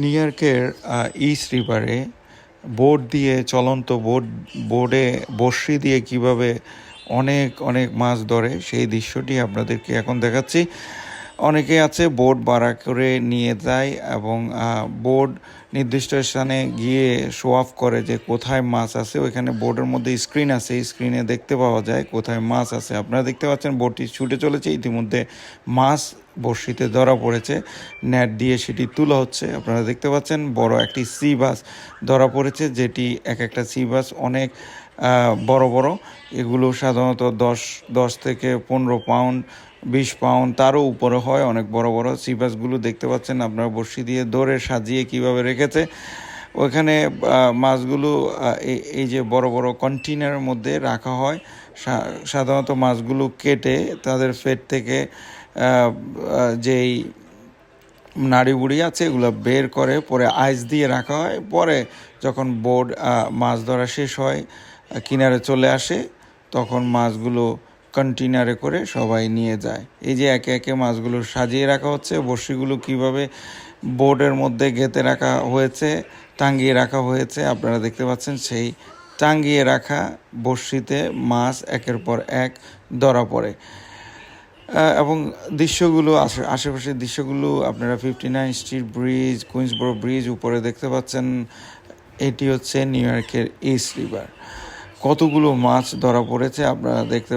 New ইয়র্কের east রিভারে boat দিয়ে, চলন্ত বোট বোর্ডে বর্ষি দিয়ে কীভাবে অনেক অনেক মাছ ধরে সেই দৃশ্যটি আপনাদেরকে এখন দেখাচ্ছি। অনেকে আছে বোর্ড ভাড়া করে নিয়ে যায় এবং বোর্ড নির্দিষ্ট স্থানে গিয়ে শো অফ করে যে কোথায় মাছ আছে। ওইখানে বোর্ডের মধ্যে স্ক্রিন আছে স্ক্রিনে দেখতে পাওয়া যায় কোথায় মাছ আছে। আপনারা দেখতে পাচ্ছেন বোটটি ছুটে চলেছে, ইতিমধ্যে মাছ বড়শিতে ধরা পড়েছে, নেট দিয়ে সেটি তোলা হচ্ছে। আপনারা দেখতে পাচ্ছেন বড় একটি সি বাস ধরা পড়েছে, যেটি এক একটা সি বাস অনেক বড় বড়। এগুলো সাধারণত দশ দশ থেকে পনেরো পাউন্ড বিশ পাউন্ড তারও উপরে হয় অনেক বড় বড়। সি বাসগুলো দেখতে পাচ্ছেন আপনারা বড়শি দিয়ে ধরে সাজিয়ে কীভাবে রেখেছে। ওইখানে আহ, মাছগুলো এই- যে বড় বড় কন্টেনারের মধ্যে রাখা হয় সাধারণত মাছগুলো কেটে তাদের ফেট থেকে যেই নাড়ি বুড়ি আছে এগুলো বের করে পরে আইস দিয়ে রাখা হয়। পরে যখন বোর্ড মাছ ধরা শেষ হয় কিনারে চলে আসে, তখন মাছগুলো কন্টেনারে করে সবাই নিয়ে যায়। এই যে একে একে মাছগুলো সাজিয়ে রাখা হচ্ছে, বড়শিগুলো কীভাবে বোর্ডের মধ্যে গেঁথে রাখা হয়েছে, টাঙ্গিয়ে রাখা হয়েছে, আপনারা দেখতে পাচ্ছেন সেই টাঙ্গিয়ে রাখা বড়শিতে মাছ একের পর এক ধরা পড়ে। এবং দৃশ্যগুলো, আশে, আশেপাশের দৃশ্যগুলো আপনারা fifty nine street bridge Queensboro bridge উপরে দেখতে পাচ্ছেন, এটি হচ্ছে নিউ ইয়র্কের ইস্ট রিভার কতগুলো মাছ ধরা পড়েছে আপনারা দেখতে